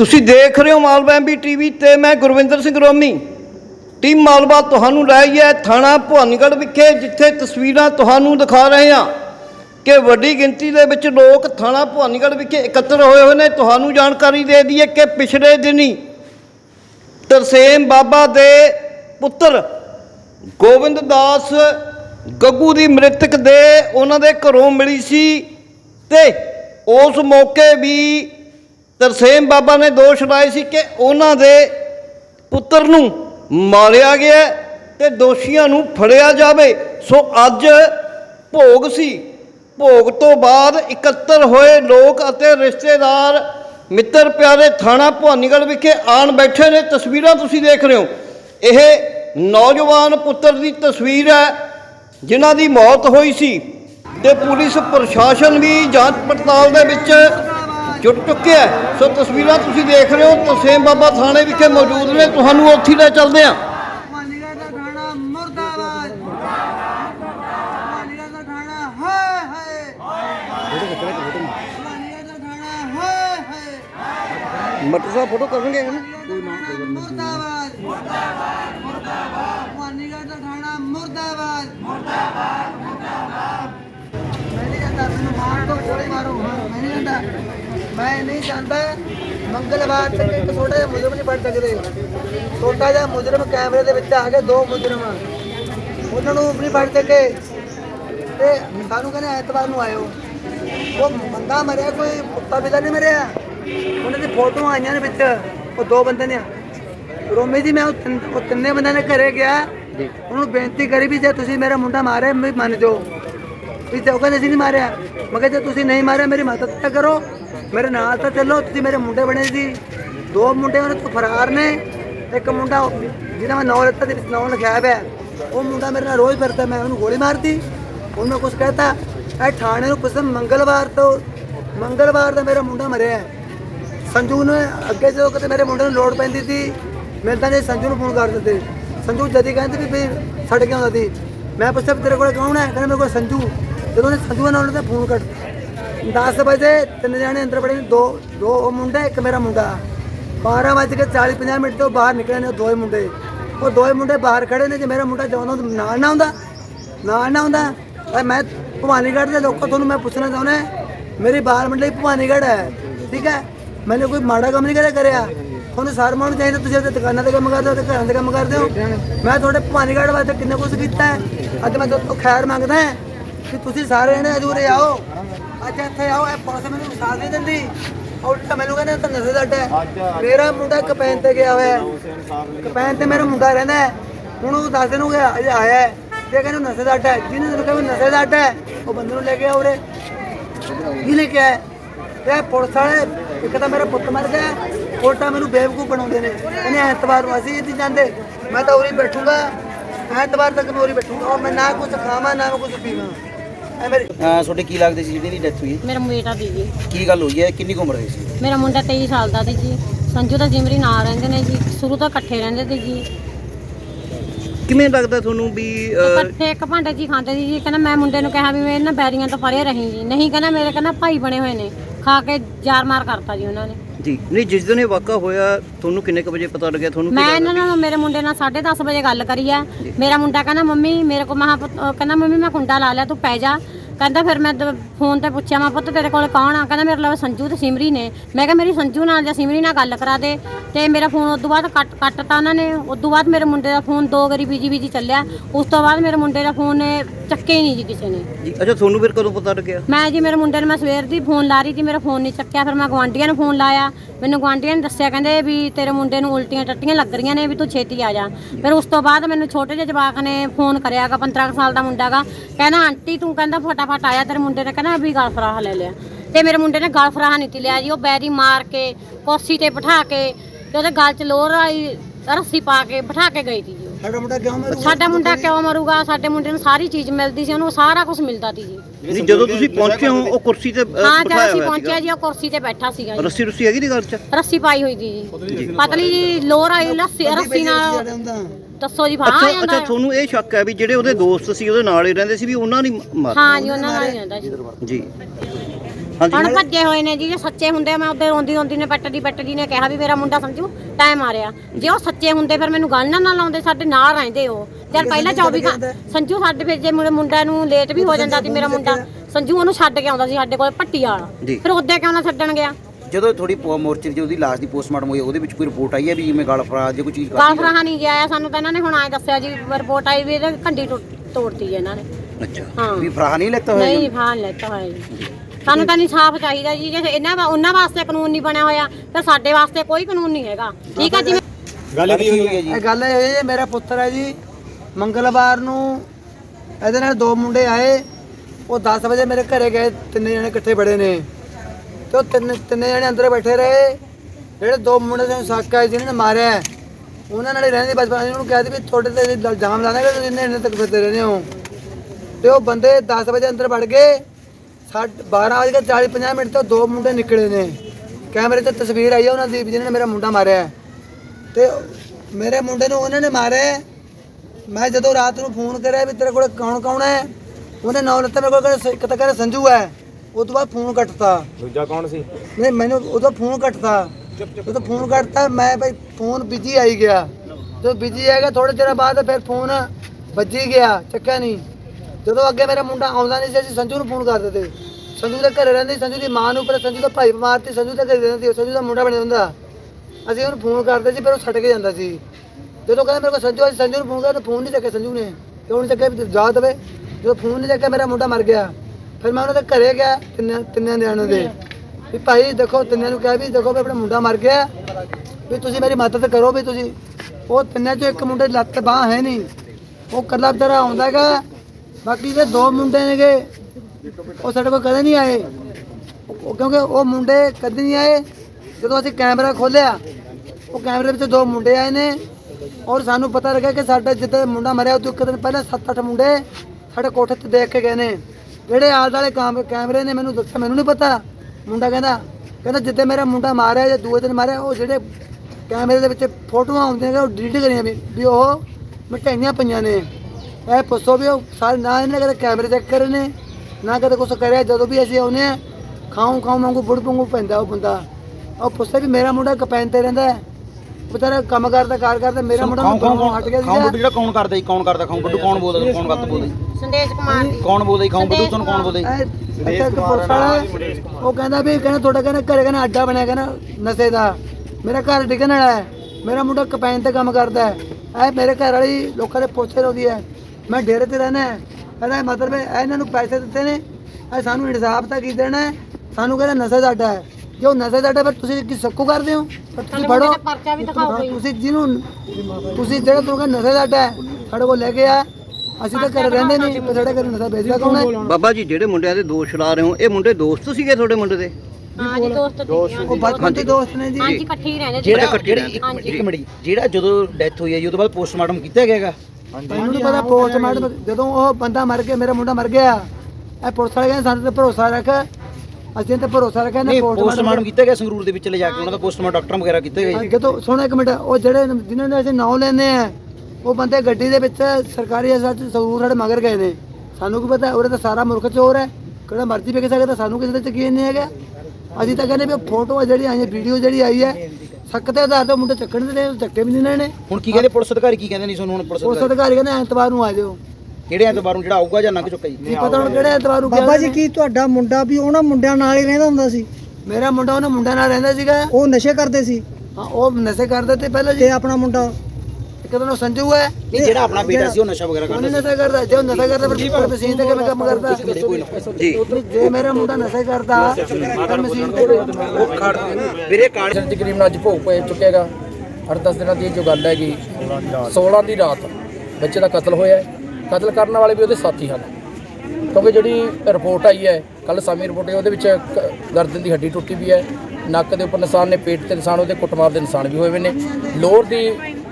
ਤੁਸੀਂ ਦੇਖ ਰਹੇ ਹੋ ਮਾਲਵਾ ਐਮਬੀ ਟੀਵੀ ਤੇ ਮੈਂ ਗੁਰਵਿੰਦਰ ਸਿੰਘ ਰੋਮੀ। ਟੀਮ ਮਾਲਵਾ ਤੁਹਾਨੂੰ ਲੈ ਆਈ ਹੈ ਥਾਣਾ ਭਵਾਨੀਗੜ੍ਹ ਵਿਖੇ, ਜਿੱਥੇ ਤਸਵੀਰਾਂ ਤੁਹਾਨੂੰ ਦਿਖਾ ਰਹੇ ਹਾਂ ਕਿ ਵੱਡੀ ਗਿਣਤੀ ਦੇ ਵਿੱਚ ਲੋਕ ਥਾਣਾ ਭਵਾਨੀਗੜ੍ਹ ਵਿਖੇ ਇਕੱਤਰ ਹੋਏ ਹੋਏ ਨੇ। ਤੁਹਾਨੂੰ ਜਾਣਕਾਰੀ ਦੇ ਦਈਏ ਕਿ ਪਿਛਲੇ ਦਿਨੀ ਤਰਸੇਮ ਬਾਬਾ ਦੇ ਪੁੱਤਰ ਗੋਬਿੰਦ ਦਾਸ ਗੱਗੂ ਦੀ ਮ੍ਰਿਤਕ ਦੇ ਉਹਨਾਂ ਦੇ ਘਰੋਂ ਮਿਲੀ ਸੀ ਤੇ ਉਸ ਮੌਕੇ ਵੀ ਤਰਸੇਮ ਬਾਬਾ ਨੇ ਦੋਸ਼ ਲਾਏ ਸੀ ਕਿ ਉਹਨਾਂ ਦੇ ਪੁੱਤਰ ਨੂੰ ਮਾਰਿਆ ਗਿਆ ਹੈ ਤੇ ਦੋਸ਼ੀਆਂ ਨੂੰ ਫੜਿਆ ਜਾਵੇ। ਸੋ ਅੱਜ ਭੋਗ ਸੀ। ਭੋਗ ਤੋਂ ਬਾਅਦ ਇਕੱਤਰ ਹੋਏ ਲੋਕ ਅਤੇ ਰਿਸ਼ਤੇਦਾਰ ਮਿੱਤਰ ਪਿਆਰੇ ਥਾਣਾ ਭਵਾਨੀਗੜ੍ਹ ਵਿਖੇ ਆਣ ਬੈਠੇ ਨੇ। ਤਸਵੀਰਾਂ ਤੁਸੀਂ ਦੇਖ ਰਹੇ ਹੋ। ਇਹ ਨੌਜਵਾਨ ਪੁੱਤਰ ਦੀ ਤਸਵੀਰ ਹੈ, ਜਿਨ੍ਹਾਂ ਦੀ ਮੌਤ ਹੋਈ ਸੀ ਤੇ ਪੁਲਿਸ ਪ੍ਰਸ਼ਾਸਨ ਵੀ ਜਾਂਚ ਪੜਤਾਲ ਦੇ ਵਿੱਚ ਜੁਟ ਚੁੱਕਿਆ ਹੈ। ਸੋ ਤਸਵੀਰਾਂ ਤੁਸੀਂ ਦੇਖ ਰਹੇ ਹੋ ਤਸੇਮ ਬਾਬਾ ਥਾਣੇ ਵਿਖੇ ਮੌਜੂਦ ਨੇ। ਤੁਹਾਨੂੰ ਉੱਥੇ ਲੈ ਚੱਲਦੇ ਹਾਂ। ਮਾਲੀਗੜ੍ਹ ਦਾ ਖਾਣਾ ਮੁਰਦਾਬਾਦ ਮਾਲੀਗੜ੍ਹ ਦਾ ਖਾਣਾ ਹਾਏ ਹਾਏ ਮਾਲੀਗੜ੍ਹ ਦਾ ਖਾਣਾ ਹਾਏ ਹਾਏ ਮਟਰ ਸਾਹਿਬ ਫੋਟੋ ਕਰਨਗੇ ਮੁਰਦਾਬਾਦ ਮੁਰਦਾਬਾਦ ਮੁਰਦਾਬਾਦ। ਮਾਲੀਗੜ੍ਹ ਦਾ ਖਾਣਾ ਮੁਰਦਾਬਾਦ ਮੁਰਦਾਬਾਦ ਮੈਂ ਨਹੀਂ ਜਾਂਦਾ ਮੈਨੂੰ ਮਾਰ ਦੋ ਛੋੜੇ ਮਾਰੋ ਮੈਂ ਨਹੀਂ ਜਾਂਦਾ ਮੈਂ ਨਹੀਂ ਜਾਂਦਾ ਮੰਗਲਵਾਰ ਤੱਕ ਇੱਕ ਛੋਟਾ ਜਿਹਾ ਮੁਜਰਮ ਨਹੀਂ ਫੜ ਸਕਦੇ। ਛੋਟਾ ਜਿਹਾ ਮੁਜਰਮ ਕੈਮਰੇ ਦੇ ਵਿੱਚ ਆ ਗਏ ਦੋ ਮੁਜਰਮ। ਉਹਨਾਂ ਨੂੰ ਨਹੀਂ ਫੜ ਸਕੇ। ਤੇ ਸਾਨੂੰ ਕਹਿੰਦੇ ਐਤਵਾਰ ਨੂੰ ਆਇਓ। ਉਹ ਬੰਦਾ ਮਰਿਆ ਕੋਈ ਕੁੱਤਾ ਬਿੱਲਾ ਨਹੀਂ ਮਰਿਆ। ਉਹਨਾਂ ਦੀ ਫੋਟੋਆਂ ਆਈਆਂ ਨੇ ਵਿੱਚ ਉਹ ਦੋ ਬੰਦੇ ਨੇ। ਰੋਮੀ ਜੀ ਮੈਂ ਉਹ ਤਿੰਨ- ਉਹ ਤਿੰਨੇ ਬੰਦਿਆਂ ਦੇ ਘਰੇ ਗਿਆ। ਉਹਨੂੰ ਬੇਨਤੀ ਕਰੀ ਵੀ ਜੇ ਤੁਸੀਂ ਮੇਰਾ ਮੁੰਡਾ ਮਾਰਿਆ ਮੈਂ ਮੰਨ ਜਾਓ। ਵੀ ਤੇ ਉਹ ਕਹਿੰਦੇ ਸੀ ਨਹੀਂ ਮਾਰਿਆ ਮੈਂ ਕਿਹਾ ਜੇ ਤੁਸੀਂ ਨਹੀਂ ਮਾਰਿਆ ਮੇਰੀ ਮਦਦ ਤਾਂ ਕਰੋ। ਮੇਰੇ ਨਾਲ ਤਾਂ ਚੱਲੋ, ਤੁਸੀਂ ਮੇਰੇ ਮੁੰਡੇ ਬਣੇ ਸੀ। ਦੋ ਮੁੰਡੇ ਉਹਨਾਂ ਤੋਂ ਫਰਾਰ ਨੇ। ਇੱਕ ਮੁੰਡਾ ਜਿਹਦਾ ਮੈਂ ਨਾਂ ਲਿੱਤਾ ਤੇ ਵਿੱਚ ਨਾਂ ਲਿਖਿਆ ਹੋਇਆ ਹੈ। ਉਹ ਮੁੰਡਾ ਮੇਰੇ ਨਾਲ ਰੋਜ਼ ਫਿਰਦਾ, ਮੈਂ ਉਹਨੂੰ ਗੋਲੀ ਮਾਰਤੀ ਉਹਨੂੰ ਕੁਝ ਕਹਿਤਾ, ਇਹ ਥਾਣੇ ਨੂੰ ਪੁੱਛ, ਮੰਗਲਵਾਰ ਤੋਂ ਮੰਗਲਵਾਰ ਦਾ ਮੇਰਾ ਮੁੰਡਾ ਮਰਿਆ ਸੰਜੂ ਨੇ ਅੱਗੇ ਜਦੋਂ ਕਿਤੇ ਮੇਰੇ ਮੁੰਡੇ ਨੂੰ ਲੋੜ ਪੈਂਦੀ ਸੀ, ਮੈਂ ਤਾਂ ਨੇ ਸੰਜੂ ਨੂੰ ਫੋਨ ਕਰ ਦਿੰਦੇ ਸੰਜੂ ਜਦੀ ਕਹਿੰਦੇ ਵੀ ਵੀ ਛੱਡ ਕੇ ਆਉਂਦਾ ਸੀ। ਮੈਂ ਪੁੱਛਿਆ ਤੇਰੇ ਕੋਲ ਕੌਣ ਹੈ? ਕਹਿੰਦਾ ਮੇਰੇ ਕੋਲ ਸੰਜੂ। ਜਦੋਂ ਉਹਨੇ ਸੰਜੂ ਨਾਲ ਉਹਨੇ ਫੋਨ ਕਰ 10 ਵਜੇ ਤਿੰਨ ਜਣੇ ਅੰਦਰ ਬੜੇ ਨੇ, ਦੋ ਦੋ ਉਹ ਮੁੰਡੇ ਇੱਕ ਮੇਰਾ ਮੁੰਡਾ। 12 ਵਜੇ ਕੇ 40 50 ਮਿੰਟ ਤੋਂ ਬਾਹਰ ਨਿਕਲੇ ਨੇ ਉਹ ਦੋਏ ਮੁੰਡੇ। ਉਹ ਦੋਏ ਮੁੰਡੇ ਬਾਹਰ ਖੜੇ ਨੇ ਜੇ ਮੇਰਾ ਮੁੰਡਾ ਚਾਹੁੰਦਾ ਤਾਂ ਨਾਲ ਨਾ ਆਉਂਦਾ ਨਾਲ ਨਾ ਆਉਂਦਾ। ਤਾਂ ਮੈਂ ਭਵਾਨੀਗੜ੍ਹ ਦੇ ਲੋਕਾਂ ਤੁਹਾਨੂੰ ਮੈਂ ਪੁੱਛਣਾ ਚਾਹੁੰਦਾ ਮੇਰੀ ਬਾਲ ਮੰਡਲੀ ਭਵਾਨੀਗੜ੍ਹ ਹੈ ਠੀਕ ਹੈ? ਮੈਨੂੰ ਕੋਈ ਮਾੜਾ ਕੰਮ ਨਹੀਂ ਕਰਿਆ ਕਰਿਆ। ਤੁਹਾਨੂੰ ਸਾਰ ਮਾਨੂੰ ਚਾਹੀਦਾ ਤੁਸੀਂ ਆਪਣੇ ਦੁਕਾਨਾਂ ਤੇ ਕੰਮ ਕਰਦੇ ਹੋ ਤੇ ਘਰਾਂ ਦੇ ਕੰਮ ਕਰਦੇ ਹੋ। ਮੈਂ ਤੁਹਾਡੇ ਭਵਾਨੀਗੜ੍ਹ ਵਾਸਤੇ ਕਿੰਨਾ ਕੁਝ ਕੀਤਾ ਹੈ। ਅੱਜ ਮੈਂ ਤੁਹਾਡੇ ਤੋਂ ਖੈਰ ਮੰਗਦਾ ਹਾਂ ਕਿ ਤੁਸੀਂ ਸਾਰੇ ਜਣੇ ਅਜੂਰੇ ਆਓ। ਅੱਜ ਇੱਥੇ ਆਓ ਇਹ ਪੁਲਿਸ ਮੈਨੂੰ ਸਾਥ ਨਹੀਂ ਦਿੰਦੀ। ਉਲਟਾ ਮੈਨੂੰ ਕਹਿੰਦੇ ਤਾਂ ਨਸ਼ੇ ਦਾ ਅੱਡਾ ਮੇਰਾ ਮੁੰਡਾ ਕਪੈਨ ਤੇ ਗਿਆ ਹੋਇਆ ਕਪੈਨ ਤੇ ਮੇਰਾ ਮੁੰਡਾ ਰਹਿੰਦਾ ਹੁਣ ਉਹ ਦੱਸ ਦਿਨ ਹੋ ਗਿਆ ਅਜੇ ਆਇਆ ਤੇ ਕਹਿੰਦੇ ਨਸ਼ੇ ਦਾ ਅੱਡਾ ਜਿਹਨੇ ਤੈਨੂੰ ਨਸ਼ੇ ਦਾ ਅੱਡਾ ਉਹ ਬੰਦੇ ਨੂੰ ਲੈ ਕੇ ਆ ਉਰੇ। ਕੀ ਲੈ ਕੇ ਆਇਆ ਇਹ ਪੁਲਿਸ ਵਾਲੇ ਇੱਕ ਤਾਂ ਮੇਰਾ ਪੁੱਤ ਮਰ ਗਿਆ ਉਲਟਾ ਮੈਨੂੰ ਬੇਵਕੂਫ ਬਣਾਉਂਦੇ ਨੇ। ਐਤਵਾਰ ਨੂੰ ਅਸੀਂ ਇੱਥੇ ਜਾਂਦੇ ਮੈਂ ਤਾਂ ਉਰੀ ਬੈਠੂੰਗਾ। ਐਤਵਾਰ ਤੱਕ ਮੈਂ ਉਰੀ ਬੈਠੂੰਗਾ ਔਰ ਮੈਂ ਨਾ ਕੁਝ ਖਾਵਾਂ ਨਾ ਮੈਂ ਕੁਝ ਪੀਵਾਂ। ਅਹ ਤੁਹਾਡੇ ਕੀ ਲੱਗਦੇ ਸੀ ਜਿਹਦੀ ਡੈਥ ਹੋਈ? ਹੈ? ਮੇਰਾ ਬੇਟਾ ਦੀ ਜੀ। ਕੀ ਗੱਲ ਹੋਈ ਹੈ? ਕਿੰਨੀ ਕੁ ਉਮਰ ਹੋਈ ਸੀ? ਮੇਰਾ ਮੁੰਡਾ 23 ਸਾਲ ਦਾ ਸੀ ਜੀ। ਸੰਜੂ ਦਾ ਜਿਮਰੀ ਨਾਲ ਰਹਿੰਦੇ ਨੇ ਜੀ। ਸ਼ੁਰੂ ਤੋਂ ਇਕੱਠੇ ਰਹਿੰਦੇ ਸੀ ਜੀ। ਕਿਵੇਂ ਲੱਗਦਾ ਤੁਹਾਨੂੰ ਵੀ ਅਹ, ਇਕੱਠੇ ਇੱਕ ਭਾਂਡੇ ਹੀ ਖਾਂਦੇ ਸੀ ਜੀ। ਕਹਿੰਦਾ ਮੈਂ ਮੁੰਡੇ ਨੂੰ ਕਿਹਾ ਵੀ ਮੈਂ ਇਹਨਾਂ ਬੈਰੀਆਂ ਤੋਂ ਪਰੇ ਰਹੀ ਜੀ। ਨਹੀਂ ਕਹਿੰਦਾ ਮੇਰੇ ਕਹਿੰਦਾ ਭਾਈ ਬਣੇ ਹੋਏ ਨੇ। ਖਾ ਕੇ ਜਾਰ ਮਾਰ ਕਰਤਾ ਜੀ ਉਹਨਾਂ ਨੇ। ਜੀ ਨਹੀਂ ਜਿਸ ਦਿਨ ਇਹ ਵਾਕਾ ਹੋਇਆ ਤੁਹਾਨੂੰ ਕਿੰਨੇ ਕੁ ਵਜੇ ਪਤਾ ਲੱਗਿਆ? ਤੁਹਾਨੂੰ ਮੈਂ? ਇਹਨਾਂ ਨਾਲ ਮੇਰੇ ਮੁੰਡੇ ਨਾਲ 10:30 ਵਜੇ ਗੱਲ ਕਰੀ ਆ। ਮੇਰਾ ਮੁੰਡਾ ਕਹਿੰਦਾ ਮੰਮੀ ਮੇਰੇ ਕੋ ਮਹਾ ਕਹਿੰਦਾ ਮੰਮੀ ਮੈਂ ਕੁੰਡਾ ਲਾ ਲਿਆ ਤੂੰ ਪੈ ਜਾ। ਕਹਿੰਦਾ ਫਿਰ ਮੈਂ ਦ- ਫੋਨ ਤੇ ਪੁੱਛਿਆ ਮੈਂ ਪੁੱਤ ਤੇਰੇ ਕੋਲ ਕੌਣ ਆ? ਕਹਿੰਦਾ ਮੇਰੇ ਨਾਲ ਸੰਜੂ ਤੇ ਸਿਮਰੀ ਨੇ। ਮੈਂ ਕਿਹਾ ਮੇਰੀ ਸੰਜੂ ਨਾਲ ਜਾਂ ਸਿਮਰੀ ਨਾਲ ਗੱਲ ਕਰਾ ਦੇ। ਤੇ ਮੇਰਾ ਫੋਨ ਉਸ ਤੋਂ ਬਾਅਦ ਕੱਟ ਕੱਟਤਾ ਉਹਨਾਂ ਨੇ। ਉਸ ਤੋਂ ਬਾਅਦ ਮੇਰੇ ਮੁੰਡੇ ਦਾ ਫੋਨ ਦੋ ਵਾਰੀ ਬੀਜੀ ਬੀਜੀ ਚੱਲਿਆ। ਉਸ ਤੋਂ ਬਾਅਦ ਮੇਰੇ ਮੁੰਡੇ ਦਾ ਫੋਨ ਚੱਕੇ ਹੀ ਨਹੀਂ ਜੀ ਕਿਸੇ ਨੇ। ਜੀ ਅੱਛਾ ਤੁਹਾਨੂੰ ਫਿਰ ਕਦੋਂ ਪਤਾ ਲੱਗਿਆ? ਮੈਂ ਜੀ ਮੇਰੇ ਮੁੰਡੇ ਨੂੰ ਮੈਂ ਸਵੇਰ ਦੀ ਫੋਨ ਲਾ ਰਹੀ ਸੀ ਮੇਰਾ ਫੋਨ ਨਹੀਂ ਚੱਕਿਆ। ਫਿਰ ਮੈਂ ਗਵਾਂਢੀਆਂ ਨੂੰ ਫੋਨ ਲਾਇਆ। ਮੈਨੂੰ ਗਵਾਂਢੀਆਂ ਨੇ ਦੱਸਿਆ ਕਹਿੰਦੇ ਵੀ ਤੇਰੇ ਮੁੰਡੇ ਨੂੰ ਉਲਟੀਆਂ ਟੱਟੀਆਂ ਲੱਗ ਰਹੀਆਂ ਨੇ ਵੀ ਤੂੰ ਛੇਤੀ ਆ ਜਾ। ਫਿਰ ਉਸ ਤੋਂ ਬਾਅਦ ਮੈਨੂੰ ਛੋਟੇ ਜਿਹੇ ਜਵਾਕ ਨੇ ਫੋਨ ਕਰਿਆਗਾ 15 ਕੁ ਸਾਲ ਦਾ ਮੁੰਡਾਗਾ ਕਹਿੰਦਾ ਆਂਟੀ ਤੂੰ ਕਹਿੰਦਾ ਫਟਾਫਟ ਆਇਆ, ਤੇਰੇ ਮੁੰਡੇ ਨੇ ਕਹਿੰਦਾ ਵੀ ਗਲ ਫਰਾਹ ਲੈ ਲਿਆ। ਤੇ ਮੇਰੇ ਮੁੰਡੇ ਨੇ ਗਲ ਫਰਾਹ ਨਹੀਂ ਤੀ ਲਿਆ ਜੀ, ਉਹ ਬੈਰੀ ਮਾਰ ਕੇ, ਕੁਰਸੀ ਤੇ ਬਿਠਾ ਕੇ ਤੇ ਉਹਦੇ ਗਲ 'ਚ ਲੋਰ ਆਈ, ਰੱਸੀ ਪਾ ਕੇ ਬਿਠਾ ਕੇ ਗਈ ਸੀ ਜੀ। ਸਾਡਾ ਮੁੰਡਾ ਕਿਉਂ ਮਰੂ ਸਾਡਾ ਮੁੰਡਾ ਕਿਉਂ ਮਰੂਗਾ? ਸਾਡੇ ਮੁੰਡੇ ਨੂੰ ਸਾਰੀ ਚੀਜ਼ ਮਿਲਦੀ ਸੀ ਉਹਨੂੰ ਸਾਰਾ ਕੁਝ ਮਿਲਦਾ ਸੀ ਜੀ। ਨਹੀਂ ਜਦੋਂ ਤੁਸੀਂ ਪਹੁੰਚੇ ਹੋ ਉਹ ਕੁਰਸੀ ਤੇ ਹਾਂ ਜਦ ਬਿਠਾਇਆ ਅਸੀਂ ਹੋਇਆ ਪਹੁੰਚਿਆ ਜੀ ਉਹ ਕੁਰਸੀ ਤੇ ਬੈਠਾ ਸੀਗਾ ਜੀ। ਰੱਸੀ ਰੁੱਸੀ ਹੈਗੀ ਦੀ ਗੱਲ ਚ? ਰੱਸੀ ਪਾਈ ਹੋਈ ਸੀ ਜੀ। ਪਤਲੀ ਜੀ ਲੋਰ ਆਈ ਲੱਸੀ ਰੱਸੀ ਨਾਲ। ਦੱਸੋ ਜੀ ਆ ਅੱਛਾ ਅੱਛਾ ਤੁਹਾਨੂੰ ਇਹ ਸ਼ੱਕ ਹੈ ਵੀ ਜਿਹੜੇ ਉਹਦੇ ਦੋਸਤ ਸੀ ਉਹਦੇ ਨਾਲ ਹੀ ਰਹਿੰਦੇ ਸੀ ਵੀ ਉਹਨਾਂ ਨੇ ਮਾਰ ਹਾਂ ਜੀ ਉਹਨਾਂ ਨਾਲ ਹੀ ਰਹਿੰਦਾ ਸੀ। ਜੀ। ਹੁਣ ਭੱਜੇ ਹੋਏ ਨੇ ਜੀ ਜੇ ਸੱਚੇ ਹੁੰਦੇ ਮੈਂ ਉਹਦੇ ਰੋਂਦੀ ਰੋਂਦੀ ਨੇ ਪੱਟਦੀ ਪੱਟਦੀ ਨੇ ਕਿਹਾ ਵੀ ਮੇਰਾ ਮੁੰਡਾ ਸੰਜੂ ਟਾਈਮ ਮਾਰਿਆ। ਜੇ ਉਹ ਸੱਚੇ ਹੁੰਦੇ ਫਿਰ ਮੈਨੂੰ ਗੱਲ ਨਾ ਨਾ ਲਾਉਂਦੇ ਸਾਡੇ ਨਾਲ ਰਹਿੰਦੇ ਉਹ। ਜਦ ਪਹਿਲਾਂ 24 ਘੰ- ਸੰਜੂ ਸਾਡੇ ਫਿਰ ਜੇ ਮੇਰੇ ਮੁੰਡਾ ਨੂੰ ਲੇਟ ਵੀ ਹੋ ਜਾਂਦਾ ਸੀ ਮੇਰਾ ਮੁੰਡਾ। ਸੰਜੂ ਉਹਨੂੰ ਛੱਡ ਕੇ ਆਉਂਦਾ ਸੀ ਸਾਡੇ ਕੋਲ ਪੱਟੀ ਵਾਲਾ। ਫਿਰ ਉਹਦੇ ਕਿਉਂ ਨਾ ਛੱਡਣ ਗਿਆ? ਜਦੋਂ ਥੋੜੀ ਮੋਰਚੇ 'ਚ ਉਹਦੀ ਲਾਸ਼ ਦੀ ਪੋਸਟਮਾਰਟਮ ਹੋਈ ਉਹਦੇ ਵਿੱਚ ਕੋਈ ਰਿਪੋਰਟ ਆਈ ਹੈ ਵੀ ਜਿਵੇਂ ਗਲ ਫਰਾ ਜੇ ਕੋਈ ਚੀਜ਼ ਗਾਲ ਫਰਾਹਾ ਨਹੀਂ ਗਿਆ ਸਾਨੂੰ ਤਾਂ ਇਹਨਾਂ ਨੇ ਹੁਣ ਆਏ ਦੱਸਿਆ ਜੀ ਰਿਪੋਰਟ ਆਈ ਵੀ ਇਹਦੇ ਕੰਡੀ ਤੋੜਤੀ ਜੀ ਇਹਨਾਂ ਨੇ। ਅੱਛਾ। ਹਾਂ। ਵੀ ਫਰਾਹਾ ਨਹੀਂ ਲੈਤਾ ਹੋਇਆ ਨਹੀਂ ਫਾਨ ਲੈਤਾ ਹੋਇਆ ਜੀ। ਸਾਨੂੰ ਤਾਂ ਇਨਸਾਫ ਚਾਹੀਦਾ ਜੀ ਜੇ ਇਹਨਾਂ ਵਾ- ਉਹਨਾਂ ਵਾਸਤੇ ਕਾਨੂੰਨ ਨਹੀਂ ਬਣਿਆ ਹੋਇਆ ਤਾਂ ਸਾਡੇ ਵਾਸਤੇ ਕੋਈ ਕਾਨੂੰਨ ਨਹੀਂ ਹੈਗਾ। ਠੀਕ ਹੈ ਜਿਵੇਂ ਗੱਲ ਕੀ ਹੋਈ ਹੈ ਜੀ? ਇਹ ਗੱਲ ਇਹ ਹੈ ਜੀ ਮੇਰਾ ਪੁੱਤਰ ਹੈ ਜੀ ਮੰਗਲਵਾਰ ਨੂੰ ਇਹਦੇ ਨਾਲ ਦੋ ਮੁੰਡੇ ਆਏ ਉਹ 10 ਵਜੇ ਮੇਰੇ ਘਰੇ ਗਏ ਤਿੰਨੇ ਜਣੇ ਇਕੱਠੇ ਬੜੇ ਨੇ। ਤੇ ਉਹ ਤਿੰਨ ਤਿੰਨੇ ਜਣੇ ਅੰਦਰ ਬੈਠੇ ਰਹੇ ਜਿਹੜੇ ਦੋ ਮੁੰਡੇ ਦੇ ਸ਼ੱਕ ਹੈ ਜਿਹਨਾਂ ਨੇ ਮਾਰਿਆ। ਹੈ, ਉਹਨਾਂ ਨਾਲ ਹੀ ਰਹਿੰਦੇ ਬਚਪਨ ਉਹਨੂੰ ਕਹਿ ਦਿੱਤੀ ਵੀ ਤੁਹਾਡੇ ਤੇ ਇਲਜ਼ਾਮ ਲਾਣਾ ਕਿ ਤੁਸੀਂ ਇੰਨੇ ਇੰਨੇ ਤੱਕ ਫਿਰਦੇ ਰਹਿੰਦੇ ਹੋ। ਤੇ ਉਹ ਬੰਦੇ 10 ਵਜੇ ਅੰਦਰ ਵੜ ਗਏ ਸਾਢੇ 12 ਵਜੇ 40 50 ਮਿੰਟ ਤੋਂ ਦੋ ਮੁੰਡੇ ਨਿਕਲੇ ਨੇ। ਕੈਮਰੇ ਤੇ ਤਸਵੀਰ ਆਈ ਹੈ ਉਹਨਾਂ ਦੀ ਜਿਹਨਾਂ ਨੇ ਮੇਰਾ ਮੁੰਡਾ ਮਾਰਿਆ। ਤੇ ਮੇਰੇ ਮੁੰਡੇ ਨੂੰ ਉਹਨਾਂ ਨੇ ਮਾਰਿਆ। ਮੈਂ ਜਦੋਂ ਰਾਤ ਨੂੰ ਫੋਨ ਕਰਿਆ ਵੀ ਤੇਰੇ ਕੋਲ ਕੌਣ ਕੌਣ ਹੈ ਉਹਨੇ ਨਾਂ ਲਿੱਤਾ ਮੇਰੇ ਕੋਲ ਇੱਕ ਤਾਂ ਕਹਿੰਦਾ ਸੰਜੂ ਹੈ। ਉਹ ਤੋਂ ਬਾਅਦ ਫੋਨ ਕੱਟਤਾ। ਦੂਜਾ ਕੌਣ ਸੀ? ਨਹੀਂ ਮੈਨੂੰ ਉਦੋਂ ਫੋਨ ਕੱਟਤਾ। ਜਦੋਂ ਫੋਨ ਕੱਟਤਾ ਮੈਂ ਭਾਈ ਫੋਨ ਬਿਜ਼ੀ ਆਈ ਗਿਆ। ਜਦੋਂ ਬਿਜ਼ੀ ਆਏਗਾ ਥੋੜੇ ਚਿਰ ਬਾਅਦ ਫਿਰ ਫੋਨ ਵੱਜੀ ਗਿਆ ਚੱਕਿਆ ਨਹੀਂ। ਜਦੋਂ ਅੱਗੇ ਮੇਰਾ ਮੁੰਡਾ ਆਉਂਦਾ ਨਹੀਂ ਸੀ ਅਸੀਂ ਸੰਜੂ ਨੂੰ ਫੋਨ ਕਰ ਦਿੱਤੇ ਸੰਜੂ ਦੇ ਘਰੇ ਸੀ ਸੰਜੂ ਦੀ ਮਾਂ ਨੂੰ ਪਰ ਸੰਜੂ ਦਾ ਭਾਈ ਬਿਮਾਰ ਤੇ ਸੰਜੂ ਦੇ ਘਰੇ ਰਹਿੰਦੀ ਸੀ, ਸੰਜੂ ਦਾ ਮੁੰਡਾ ਬਣਿਆ ਹੁੰਦਾ ਅਸੀਂ ਉਹਨੂੰ ਫੋਨ ਕਰਦੇ ਸੀ ਫਿਰ ਉਹ ਛੱਡ ਕੇ ਜਾਂਦਾ ਸੀ। ਜਦੋਂ ਕਹਿੰਦੇ ਮੇਰੇ ਕੋਲ ਸੰਜੂ ਅਸੀਂ ਸੰਜੂ ਨੂੰ ਫੋਨ ਕਰਦਾ ਫੋਨ ਨਹੀਂ ਚੱਕਿਆ ਸੰਜੂ ਨੇ। ਕਿਉਂ ਨਹੀਂ ਚੱਕਿਆ ਵੀ ਜਾ ਦਵੇ ਜਦੋਂ ਫੋਨ ਨਹੀਂ ਚੱਕਿਆ ਮੇਰਾ ਮੁੰਡਾ ਮਰ ਗਿਆ। ਫਿਰ ਮੈਂ ਉਹਨਾਂ ਦੇ ਘਰੇ ਗਿਆ ਤਿੰਨਾਂ ਤਿੰਨਾਂ ਨਿਆਣਿਆਂ ਦੇ। ਵੀ ਭਾਈ ਦੇਖੋ ਤਿੰਨਾਂ ਨੂੰ ਕਿਹਾ ਵੀ ਦੇਖੋ ਵੀ ਆਪਣਾ ਮੁੰਡਾ ਮਰ ਗਿਆ। ਵੀ ਤੁਸੀਂ ਮੇਰੀ ਮਦਦ ਕਰੋ ਵੀ ਤੁਸੀਂ ਉਹ ਤਿੰਨਾਂ ਚੋਂ ਇੱਕ ਮੁੰਡੇ ਦੀ ਲੱਤ ਬਾਹ ਹੈ ਨਹੀਂ। ਉਹ ਕੱਲਾ ਵਿਚਾਰਾ ਆਉਂਦਾ ਹੈਗਾ। ਬਾਕੀ ਦੇ ਦੋ ਮੁੰਡੇ ਨੇਗੇ, ਉਹ ਸਾਡੇ ਕੋਲ ਕਦੇ ਨਹੀਂ ਆਏ। ਉਹ ਕਿਉਂਕਿ ਉਹ ਮੁੰਡੇ ਕਦੇ ਨਹੀਂ ਆਏ। ਜਦੋਂ ਅਸੀਂ ਕੈਮਰਾ ਖੋਲਿਆ ਉਹ ਕੈਮਰੇ ਵਿੱਚ ਦੋ ਮੁੰਡੇ ਆਏ ਨੇ। ਔਰ ਸਾਨੂੰ ਪਤਾ ਲੱਗਾ ਕਿ ਸਾਡਾ ਜਿੱਦਾਂ ਮੁੰਡਾ ਮਰਿਆ, ਉਹ ਤੋਂ ਇੱਕ ਦਿਨ ਪਹਿਲਾਂ 7-8 ਮੁੰਡੇ ਸਾਡੇ ਕੋਠੇ ਤੇ ਦੇਖ ਕੇ ਗਏ ਨੇ। ਜਿਹੜੇ ਆਲੇ ਵਾਲੇ ਕਾਮ- ਕੈਮਰੇ ਨੇ, ਮੈਨੂੰ ਦੱਸਿਆ, ਮੈਨੂੰ ਨਹੀਂ ਪਤਾ। ਮੁੰਡਾ ਕਹਿੰਦਾ ਕਹਿੰਦਾ ਜਿੱਥੇ ਮੇਰਾ ਮੁੰਡਾ ਮਾਰਿਆ ਜਾਂ ਦੂਏ ਦਿਨ ਮਾਰਿਆ, ਉਹ ਜਿਹੜੇ ਕੈਮਰੇ ਦੇ ਵਿੱਚ ਫੋਟੋਆਂ ਆਉਂਦੀਆਂ ਨੇ, ਉਹ ਡਿਲੀਟ ਕਰੀਆਂ ਵੀ ਵੀ ਉਹ ਮਠਿਆਈਆਂ ਪਈਆਂ ਨੇ। ਇਹ ਪੁੱਛੋ ਵੀ ਉਹ ਸਾਰੇ ਨਾ ਇਹਨੇ ਕਦੇ ਕੈਮਰੇ ਚੈੱਕ ਕਰੇ ਨੇ ਨਾ ਕਦੇ ਕੁਛ ਕਰਿਆ ਜਦੋਂ ਵੀ ਅਸੀਂ ਆਉਂਦੇ ਆ ਖਾਉਂ ਖਾਉਂ ਵਾਂਗੂ ਬੁੜ ਵਾਂਗੂ ਪੈਂਦਾ ਉਹ ਬੰਦਾ। ਉਹ ਪੁੱਛਦਾ ਵੀ ਮੇਰਾ ਮੁੰਡਾ ਕਪੈਨ ਤੇ ਰਹਿੰਦਾ ਹੈ ਬਤਾਰਾ ਕੰਮ ਕਰਦਾ ਕਾਰ ਕਰਦਾ ਮੇਰਾ ਮੁੰਡਾ ਖਾਉ ਖਾਉ ਨੂੰ ਹਟ ਗਿਆ ਖਾਉ ਜਿਹੜਾ ਕੌਣ ਕਰਦਾ ਜੀ ਕੌਣ ਕਰਦਾ ਖਾਉ ਬੱਡੂ ਕੌਣ ਬੋਲਦਾ ਜੀ, ਕੌਣ ਗਲਤ ਬੋਲਦਾ ਜੀ? ਸੰਦੇਸ਼ ਕੁਮਾਰ ਜੀ ਕੌਣ ਬੋਲਦਾ ਜੀ ਖਾਉ ਬੱਡੂ ਤੁਹਾਨੂੰ ਕੌਣ ਬੋਲਦਾ ਜੀ? ਇਹ ਇੱਥੇ ਇੱਕ ਪੁਲਿਸ ਵਾਲਾ ਉਹ ਕਹਿੰਦਾ ਵੀ ਕਹਿੰਦਾ ਤੁਹਾਡਾ ਕਹਿੰਦਾ ਘਰੇ ਕਹਿੰਦਾ ਅੱਡਾ ਬਣਿਆ ਕਹਿੰਦਾ ਨਸ਼ੇ ਦਾ। ਮੇਰਾ ਘਰ ਡਿੱਗਣ ਵਾਲਾ ਹੈ। ਮੇਰਾ ਮੁੰਡਾ ਕਪੈਨ ਤੇ ਕੰਮ ਕਰਦਾ ਹੈ। ਇਹ ਮੇਰੇ ਘਰ ਵਾਲੀ ਲੋਕਾਂ ਦੇ ਪੋਚੇ ਰੋਦੀ ਹੈ। ਮੈਂ ਡੇਰੇ ਤੇ ਰਹਿਣਾ ਹੈ। ਕਹਿੰਦਾ ਇਹ ਮਤਲਬ ਹੈ ਇਹ ਇਹਨਾਂ ਨੂੰ ਪੈਸੇ ਦਿੱਤੇ ਨੇ ਇਹ ਸਾਨੂੰ ਇਨਸਾਫ ਤਾਂ ਕੀ ਦੇਣਾ ਹੈ ਸਾਨੂੰ ਕਹਿੰਦਾ ਨਸ਼ੇ ਅੱਡਾ ਹੈ। ਜੇ ਨਸ਼ੇ ਅੱਡਾ ਫਿਰ ਤੁਸੀਂ ਕੀ ਸੱਕੂ ਕਰਦੇ ਹੋ? ਫਿਰ ਤੁਸੀਂ ਫੜੋ। ਪਰਚਾ ਵੀ ਦਿਖਾਓ ਤੁਸੀਂ ਜਿਹਨੂੰ ਤੁਸੀਂ ਜਿਹੜਾ ਤੁਹਾਨੂੰ ਕਹਿੰਦਾ ਨਸ਼ੇ ਅੱਡਾ ਹੈ ਸਾਡੇ ਕੋਲ ਲੈ ਕੇ ਆ। ਅਸੀਂ ਤਾਂ ਘਰ ਰਹਿੰਦੇ ਨਹੀਂ ਤੇ ਸਾਡੇ ਘਰ ਨਸ਼ਾ ਵੇਚਦਾ ਕੌਣ ਹੈ? ਬਾਬਾ ਜੀ ਜਿਹੜੇ ਮੁੰਡਿਆਂ ਦੇ ਦੋਸ਼ ਲਾ ਰਹੇ ਹੋ ਇਹ ਮੁੰਡੇ ਦੋਸਤ ਸੀਗੇ ਤੁਹਾਡੇ ਮੁੰਡੇ ਦੇ? ਹਾਂ ਜੀ ਦੋਸਤ ਸੀ ਉਹ ਬਚਪਨ ਦੇ ਦੋਸਤ ਨੇ ਜੀ। ਹਾਂਜੀ ਇਕੱਠੇ ਹੀ ਰਹਿੰਦੇ ਜਿਹੜਾ। ਇੱਕ ਮਿੰਟ ਜਿਹੜਾ ਜਦੋਂ ਡੈਥ ਹੋਈ ਹੈ ਜੀ ਉਹਦੇ ਬਾਅਦ ਪੋਸਟਮਾਰਟਮ ਕੀਤਾ ਗਿਆ ਹੈਗਾ? ਮੈਨੂੰ ਨਹੀਂ ਪਤਾ ਪੋਸਟਮਾਰਟਮ ਜਦੋਂ ਉਹ ਬੰਦਾ ਮਰ ਗਿਆ ਮੇਰਾ ਮੁੰਡਾ ਮਰ ਗਿਆ ਇਹ ਪੁਲਿਸ ਵਾਲੇ ਕਹਿੰਦੇ ਸਾਨੂੰ ਤੇ ਭਰੋਸਾ ਰੱਖ ਅਸੀਂ ਤੇ ਭਰੋਸਾ ਰੱਖਿਆ ਨਾ ਨਹੀਂ ਪੋਸਟਮਾਰਟਮ ਕੀਤਾ ਗਿਆ ਸੰਗਰੂਰ ਦੇ ਵਿੱਚ ਲੈ ਜਾ ਕੇ ਉਹਨਾਂ ਦਾ ਪੋਸਟਮਾਰਟਮ ਡਾਕਟਰ ਵਗੈਰਾ ਕੀਤਾ ਜੀ ਜਦੋਂ ਸੁਣੋ ਇੱਕ ਮਿੰਟ ਉਹ ਜਿਹੜੇ ਜਿਨ੍ਹਾਂ ਦੇ ਅਸੀਂ ਨਾਂ ਲੈਂਦੇ ਆ ਉਹ ਬੰਦੇ ਗੱਡੀ ਦੇ ਵਿੱਚ ਸਰਕਾਰੀ ਹਸਪਤਾਲ ਸਰੂਰ ਸਾਡੇ ਮਗਰ ਗਏ ਨੇ। ਸਾਨੂੰ ਕੀ ਪਤਾ ਤਾਂ ਸਾਰਾ ਮੁਲਕ ਚੋਰ ਹੈ। ਕਿਹੜਾ ਮਰਜ਼ੀ ਵੇਖ ਸਕਦਾ ਸਾਨੂੰ ਕਿਸੇ ਤੇ ਯਕੀਨ ਨਹੀਂ ਹੈਗਾ। ਅਸੀਂ ਤਾਂ ਕਹਿੰਦੇ ਵੀ ਫੋਟੋ ਜਿਹੜੀ ਆਈ ਹੈ ਵੀਡੀਓ ਜਿਹੜੀ ਆਈ ਹੈ ਸਖਤ ਦੇ ਆਧਾਰ ਤੇ ਮੁੰਡੇ ਚੱਕਣ ਦੇ ਨੇ ਚੱਕੇ ਵੀ ਨਹੀਂ ਇਹਨਾਂ ਨੇ ਹੁਣ ਕੀ ਕਹਿੰਦੇ ਪੁਲਿਸ ਅਧਿਕਾਰੀ ਕੀ ਕਹਿੰਦੇ ਨਹੀਂ ਤੁਹਾਨੂੰ ਹੁਣ ਪੁਲਿਸ ਅਧਿਕਾਰੀ? ਅਧਿਕਾਰੀ ਕਹਿੰਦੇ ਐਤਵਾਰ ਨੂੰ ਆ ਜਾਓ ਕਿਹੜੇ ਐਤਵਾਰ ਨੂੰ ਜਿਹੜਾ ਆਊਗਾ ਜਾਂ ਲੰਘ ਚੁੱਕਾ ਜੀ? ਕੀ ਪਤਾ ਹੁਣ ਕਿਹੜੇ ਐਤਵਾਰ ਨੂੰ ਬਾਬਾ ਜੀ ਕੀ ਤੁਹਾਡਾ ਮੁੰਡਾ ਵੀ ਉਹਨਾਂ ਮੁੰਡਿਆਂ ਨਾਲ ਹੀ ਰਹਿੰਦਾ ਹੁੰਦਾ ਸੀ? ਮੇਰਾ ਮੁੰਡਾ ਉਹਨਾਂ ਮੁੰਡਿਆਂ ਨਾਲ ਰਹਿੰਦਾ ਸੀਗਾ। ਉਹ ਨਸ਼ੇ ਕਰਦੇ ਸੀ। ਹਾਂ ਉਹ ਨਸ਼ੇ ਕਰਦੇ ਤੇ ਪਹਿਲਾਂ ਜੀ ਤੇ ਆਪਣਾ ਮੁੰਡਾ? ਦਿਨ ਉਹ ਸੰਜੂ ਹੈ? ਨਹੀਂ ਜਿਹੜਾ ਆਪਣਾ ਬੇਟਾ ਸੀ ਉਹ ਨਸ਼ਾ ਵਗੈਰਾ ਉਹ ਕਰਦਾ ਨਹੀਂ ਨਸ਼ਾ ਕਰਦਾ ਜੇ ਉਹ ਨਸ਼ਾ ਕਰਦਾ ਫਿਰ ਪਰ ਮਸ਼ੀਨ ਤੇ ਕਿਵੇਂ ਕੰਮ ਕਰਦਾ? ਜੀ। ਜੇ ਮੇਰਾ ਮੁੰਡਾ ਨਸ਼ਾ ਕਰਦਾ ਤਾਂ ਮਸ਼ੀਨ ਤੇ ਵੀਰੇ ਕਾਰਡ ਸਰ ਤਕਰੀਬਨ ਅੱਜ ਭੋਗ ਪੈ ਚੁੱਕੇਗਾ 8-10 ਦਿਨਾਂ ਦੀ ਜੋ ਗੱਲ ਹੈਗੀ 16 ਦੀ ਰਾਤ ਬੱਚੇ ਦਾ ਕਤਲ ਹੋਇਆ ਹੈ। ਕਤਲ ਕਰਨ ਵਾਲੇ ਵੀ ਉਹਦੇ ਸਾਥੀ ਹਨ। ਕਿਉਂਕਿ ਜਿਹੜੀ ਰਿਪੋਰਟ ਆਈ ਹੈ ਕੱਲ ਸਾਮੀ ਰਿਪੋਰਟ ਹੈ ਉਹਦੇ ਵਿੱਚ ਗਰਦਨ ਦੀ ਹੱਡੀ ਟੁੱਟੀ ਵੀ ਹੈ। ਨੱਕ ਦੇ ਉੱਪਰ ਨਿਸ਼ਾਨ ਨੇ ਪੇਟ ਤੇ ਨਿਸ਼ਾਨ ਉਹਦੇ ਕੁੱਟਮਾਰ ਦੇ ਨਿਸ਼ਾਨ ਵੀ ਹੋਏ ਹੋਏ ਨੇ। ਲੋਰ ਦੀ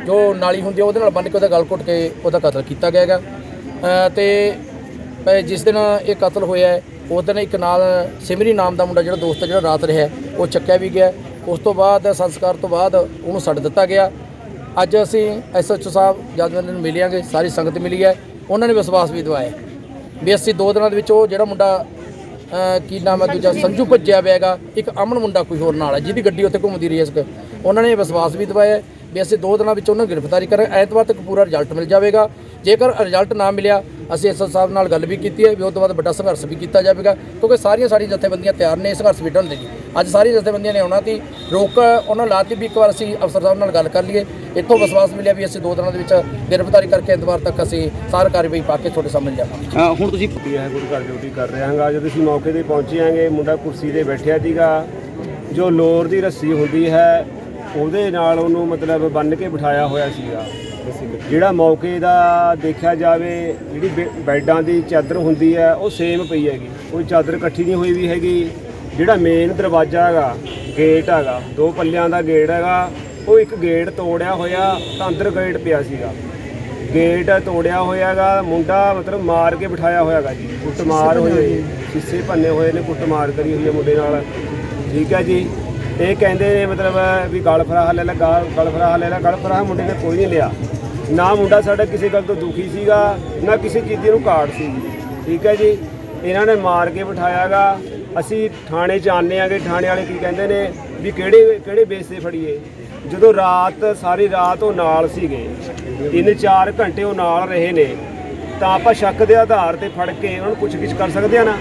ਜੋ ਨਾਲੀ ਹੁੰਦੀ ਹੈ ਉਹਦੇ ਨਾਲ ਬੰਨ੍ਹ ਕੇ ਉਹਦਾ ਗਲ ਘੁੱਟ ਕੇ ਉਹਦਾ ਕਤਲ ਕੀਤਾ ਗਿਆ ਹੈਗਾ। ਅ, ਤੇ ਜਿਸ ਦਿਨ ਇਹ ਕਤਲ ਹੋਇਆ ਹੈ ਉਸ ਦਿਨ ਇੱਕ ਨਾਲ ਸਿਮਰੀ ਨਾਮ ਦਾ ਮੁੰਡਾ ਜਿਹੜਾ ਦੋਸਤ ਹੈ ਜਿਹੜਾ ਰਾਤ ਰਿਹਾ ਉਹ ਚੱਕਿਆ ਵੀ ਗਿਆ। ਉਸ ਤੋਂ ਬਾਅਦ ਸੰਸਕਾਰ ਤੋਂ ਬਾਅਦ ਉਹਨੂੰ ਛੱਡ ਦਿੱਤਾ ਗਿਆ। ਅੱਜ ਅਸੀਂ ਐਸਐਚਓ ਸਾਹਿਬ ਜਦ ਉਹਨਾਂ ਨੂੰ ਮਿਲਿਆਂਗੇ ਸਾਰੀ ਸੰਗਤ ਮਿਲੀ ਹੈ। ਉਹਨਾਂ ਨੇ ਵਿਸ਼ਵਾਸ ਵੀ ਦਿਵਾਇਆ। ਵੀ ਅਸੀਂ ਦੋ ਦਿਨਾਂ ਦੇ ਵਿੱਚ ਉਹ ਜਿਹੜਾ ਮੁੰਡਾ ਕੀ ਨਾਮ ਹੈ ਦੂਜਾ ਸੰਜੂ ਭੱਜਿਆ ਹੋਇਆ ਹੈਗਾ ਇੱਕ ਅਮਨ ਮੁੰਡਾ ਕੋਈ ਹੋਰ ਨਾਲ ਹੈ ਜਿਹਦੀ ਗੱਡੀ ਉੱਥੇ ਘੁੰਮਦੀ ਰਹੀ ਹੈ ਇਸ ਉਹਨਾਂ ਨੇ ਵਿਸ਼ਵਾਸ ਵੀ ਦਿਵਾਇਆ ਵੀ ਅਸੀਂ ਦੋ ਦਿਨਾਂ ਵਿੱਚ ਉਹਨਾਂ ਨੂੰ ਗ੍ਰਿਫਤਾਰੀ ਕਰਾਂਗੇ। ਐਤਵਾਰ ਤੱਕ ਪੂਰਾ ਰਿਜ਼ਲਟ ਮਿਲ ਜਾਵੇਗਾ। ਜੇਕਰ ਰਿਜ਼ਲਟ ਨਾ ਮਿਲਿਆ ਅਸੀਂ ਐਸਐਸ ਸਾਹਿਬ ਨਾਲ ਗੱਲ ਵੀ ਕੀਤੀ ਹੈ ਵੀ ਉਸ ਤੋਂ ਬਾਅਦ ਵੱਡਾ ਸੰਘਰਸ਼ ਵੀ ਕੀਤਾ ਜਾਵੇਗਾ ਕਿਉਂਕਿ ਸਾਰੀਆਂ ਸਾਡੀਆਂ ਜਥੇਬੰਦੀਆਂ ਤਿਆਰ ਨੇ ਇਸ ਸੰਘਰਸ਼ ਵਿਟਣ ਦੇ ਲਈ ਅੱਜ ਸਾਰੀਆਂ ਜਥੇਬੰਦੀਆਂ ਨੇ ਆਉਣਾ ਤੀ ਰੋਕ ਉਹਨਾਂ ਲਾਤੀ ਵੀ ਇੱਕ ਵਾਰ ਅਸੀਂ ਅਫਸਰ ਸਾਹਿਬ ਨਾਲ ਗੱਲ ਕਰ ਲਈਏ। ਇੱਥੋਂ ਵਿਸ਼ਵਾਸ ਮਿਲਿਆ ਵੀ ਅਸੀਂ ਦੋ ਦਿਨਾਂ ਦੇ ਵਿੱਚ ਗ੍ਰਿਫਤਾਰੀ ਕਰਕੇ ਐਤਵਾਰ ਤੱਕ ਅਸੀਂ ਸਾਰੀ ਕਾਰਵਾਈ ਪਾ ਕੇ ਤੁਹਾਡੇ ਸਾਹਮਣੇ ਜਾਵਾਂਗੇ। ਹੁਣ ਤੁਸੀਂ ਹੈ ਗੁਰੂ ਘਰ ਡਿਊਟੀ ਕਰ ਰਿਹਾ ਹਾਂਗਾ। ਜਦੋਂ ਅਸੀਂ ਮੌਕੇ ਤੇ ਪਹੁੰਚੇ ਹਾਂਗੇ ਮੁੰਡਾ ਕੁਰਸੀ ਤੇ ਬੈਠਿਆ ਸੀਗਾ। ਜੋ ਲੋਰ ਦੀ ਰੱਸੀ ਹੁੰਦੀ ਹੈ ਉਹਦੇ ਨਾਲ ਉਹਨੂੰ ਮਤਲਬ ਬੰਨ ਕੇ ਬਿਠਾਇਆ ਹੋਇਆ ਸੀਗਾ। ਜਿਹੜਾ ਮੌਕੇ ਦਾ ਦੇਖਿਆ ਜਾਵੇ ਜਿਹੜੀ ਬੈ- ਬੈੱਡਾਂ ਦੀ ਚਾਦਰ ਹੁੰਦੀ ਹੈ ਉਹ ਸੇਮ ਪਈ ਹੈਗੀ। ਕੋਈ ਚਾਦਰ ਇਕੱਠੀ ਨਹੀਂ ਹੋਈ ਵੀ ਹੈਗੀ। ਜਿਹੜਾ ਮੇਨ ਦਰਵਾਜ਼ਾ ਹੈਗਾ ਗੇਟ ਹੈਗਾ ਦੋ ਪੱਲਿਆਂ ਦਾ ਗੇਟ ਹੈਗਾ ਉਹ ਇੱਕ ਗੇਟ ਤੋੜਿਆ ਹੋਇਆ ਤਾਂ ਅੰਦਰ ਗੇਟ ਪਿਆ ਸੀਗਾ। ਗੇਟ ਤੋੜਿਆ ਹੋਇਆਗਾ ਮੁੰਡਾ ਮਤਲਬ ਮਾਰ ਕੇ ਬਿਠਾਇਆ ਹੋਇਆਗਾ ਜੀ। ਕੁੱਟ ਮਾਰ ਹੋਈ ਸ਼ੀਸ਼ੇ ਭੰਨੇ ਹੋਏ ਨੇ ਕੁੱਟ ਮਾਰ ਕਰੀ ਹੋਈ ਹੈ ਮੁੰਡੇ ਨਾਲ। ਠੀਕ ਹੈ ਜੀ। ਇਹ ਕਹਿੰਦੇ ਨੇ ਮਤਲਬ ਵੀ ਗਲ ਫਰਾਹ ਲੈ ਲੈ, ਗਲ ਗਲ ਫਰਾਹ ਲੈ ਲੈ, ਗਲ ਫਰਾਹ ਮੁੰਡੇ ਨੇ ਕੋਈ ਨਹੀਂ ਲਿਆ। ਨਾ ਮੁੰਡਾ ਸਾਡਾ ਕਿਸੇ ਗੱਲ ਤੋਂ ਦੁਖੀ ਸੀਗਾ, ਨਾ ਕਿਸੇ ਚੀਜ਼ ਦੀ ਨੂੰ ਕਾੜ ਸੀ ਠੀਕ ਹੈ ਜੀ? ਇਹਨਾਂ ਨੇ ਮਾਰ ਕੇ ਬਿਠਾਇਆਗਾ। ਅਸੀਂ ਥਾਣੇ 'ਚ ਆਨੇ ਆਗੇ, ਥਾਣੇ ਵਾਲੇ ਕੀ ਕਹਿੰਦੇ ਨੇ ਵੀ ਕਿਹੜੇ ਕਿਹੜੇ ਬੇਸ ਤੇ ਫੜੀਏ? ਜਦੋਂ ਰਾਤ, ਸਾਰੀ ਰਾਤ ਉਹ ਨਾਲ ਸੀਗੇ। ਤਿੰਨ ਚਾਰ ਘੰਟੇ ਉਹ ਨਾਲ ਰਹੇ ਨੇ। ਤਾਂ ਆਪਾਂ ਸ਼ੱਕ ਦੇ ਆਧਾਰ ਤੇ ਫੜ ਕੇ ਉਹਨਾਂ ਨੂੰ ਪੁੱਛਗਿੱਛ ਕਰ ਸਕਦੇ ਆ ਨਾ?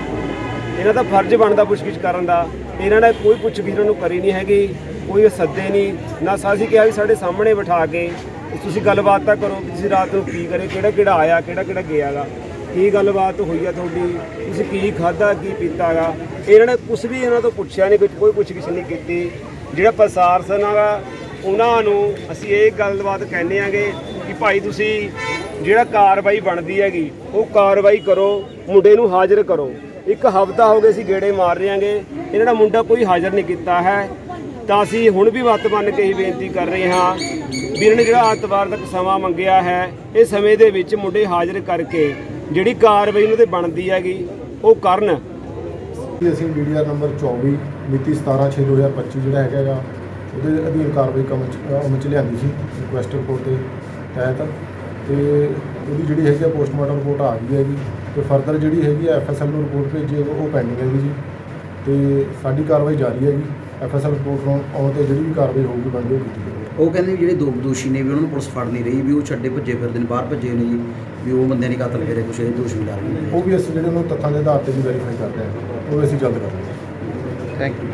ਇਹਨਾਂ ਦਾ ਫਰਜ਼ ਬਣਦਾ ਪੁੱਛਗਿੱਛ ਕਰਨ ਦਾ। ਇਹਨਾਂ ਨੇ ਕੋਈ ਪੁੱਛ ਵੀ ਇਹਨਾਂ ਨੂੰ ਕਰੀ ਨਹੀਂ ਹੈਗੀ, ਕੋਈ ਸੱਦੇ ਨਹੀਂ। ਨਾ ਸਾਸੀ ਕਿਹਾ ਵੀ ਸਾਡੇ ਸਾਹਮਣੇ ਬਿਠਾ ਕੇ ਤੁਸੀਂ ਗੱਲਬਾਤ ਤਾਂ ਕਰੋ ਵੀ ਤੁਸੀਂ ਰਾਤ ਨੂੰ ਕੀ ਕਰੇ, ਕਿਹੜਾ ਕਿਹੜਾ ਆਇਆ, ਕਿਹੜਾ ਕਿਹੜਾ ਗਿਆਗਾ ਕੀ ਗੱਲਬਾਤ ਹੋਈ ਆ ਤੁਹਾਡੀ, ਤੁਸੀਂ ਕੀ ਖਾਦਾ ਕੀ ਪੀਤਾਗਾ। ਇਹਨਾਂ ਨੇ ਕੁਝ ਵੀ ਇਹਨਾਂ ਤੋਂ ਪੁੱਛਿਆ ਨਹੀਂ, ਕੋਈ ਕੋਈ ਪੁੱਛਗਿੱਛ ਨਹੀਂ ਕੀਤੀ। ਜਿਹੜਾ ਪ੍ਰਸ਼ਾਸਨ ਹੈਗਾ ਉਹਨਾਂ ਨੂੰ ਅਸੀਂ ਇਹ ਗੱਲਬਾਤ ਕਹਿੰਦੇ ਆਂਗੇ ਕਿ ਭਾਈ ਤੁਸੀਂ ਜਿਹੜਾ ਕਾਰਵਾਈ ਬਣਦੀ ਹੈਗੀ, ਉਹ ਕਾਰਵਾਈ ਕਰੋ, ਮੁੰਡੇ ਨੂੰ ਹਾਜ਼ਰ ਕਰੋ। ਇੱਕ ਹਫਤਾ ਹੋ ਗਿਆ ਸੀ ਗੇੜੇ ਮਾਰ ਰਹੇ ਆਂਗੇ ਇਹਨਾਂ ਦਾ ਮੁੰਡਾ ਕੋਈ ਹਾਜ਼ਰ ਨਹੀਂ ਕੀਤਾ ਹੈ। ਤਾਂ ਅਸੀਂ ਹੁਣ ਵੀ ਮੱਤ ਬੰਨ ਕੇ ਹੀ ਬੇਨਤੀ ਕਰ ਰਹੇ ਹਾਂ ਵੀ ਇਹਨਾਂ ਨੇ ਜਿਹੜਾ ਐਤਵਾਰ ਤੱਕ ਸਮਾਂ ਮੰਗਿਆ ਹੈ, ਇਹ ਸਮੇਂ ਦੇ ਵਿੱਚ ਮੁੰਡੇ ਹਾਜ਼ਰ ਕਰਕੇ ਜਿਹੜੀ ਕਾਰਵਾਈ ਉਹਨਾਂ ਤੇ ਬਣਦੀ ਹੈਗੀ, ਉਹ ਕਰਨ। ਅਸੀਂ ਮੀਡੀਆ ਨੰਬਰ 24 ਮਿਤੀ 17/6/2025 ਜਿਹੜਾ ਹੈਗਾ ਗਾ, ਉਹਦੇ ਅਧੀਨ ਕਾਰਵਾਈ ਕੰਮ ਚ ਲਿਆਂਦੀ ਸੀ ਰਿਕੁਐਸਟ ਰਿਪੋਰਟ ਦੇ ਤਹਿਤ। ਤੇ ਉਹਦੀ ਜਿਹੜੀ ਹੈਗੀ ਆ ਪੋਸਟਮਾਰਟਮ ਰਿਪੋਰਟ ਆ ਗਈ ਹੈਗੀ ਤੇ ਫਰਦਰ ਜਿਹੜੀ ਹੈਗੀ ਆ ਐਫਐਸਐਲ ਨੂੰ ਰਿਪੋਰਟ ਭੇਜੀ ਹੈ ਉਹ ਪੈਂਡਿੰਗ ਹੈਗੀ ਜੀ। ਤੇ ਸਾਡੀ ਕਾਰਵਾਈ ਜਾਰੀ ਹੈਗੀ ਐਫਐਸਐਲ ਰਿਪੋਰਟ ਨੂੰ ਆਉਣ ਤੇ ਜਿਹੜੀ ਵੀ ਕਾਰਵਾਈ ਹੋਊਗੀ ਬਣਦੀ ਉਹ ਕੀਤੀ ਜਾਊਗੀ ਉਹ ਕਹਿੰਦੇ ਵੀ ਜਿਹੜੇ ਦੋ ਦੋਸ਼ੀ ਨੇ ਵੀ ਉਹਨਾਂ ਨੂੰ ਪੁਲਿਸ ਫੜ ਨਹੀਂ ਰਹੀ ਵੀ ਉਹ ਛੱਡੇ ਭੱਜੇ ਫਿਰਦੇ ਨੇ ਬਾਹਰ ਭੱਜੇ ਨੇ ਜੀ ਵੀ ਉਹ ਬੰਦਿਆਂ ਨੇ ਕਤਲ ਕਰੇ ਕੁਛ ਇਹ ਦੋਸ਼ ਮਿਲਾ ਰਹੇ ਨੇ। ਉਹ ਵੀ ਅਸੀਂ ਜਿਹੜੇ ਉਹਨੂੰ ਤੱਥਾਂ ਦੇ ਆਧਾਰ ਤੇ ਵੀ ਵੈਰੀਫਾਈ ਕਰਦੇ ਹਾਂ। ਉਹ ਅਸੀਂ ਜਲਦ ਕਰਾਂਗੇ ਥੈਂਕ ਯੂ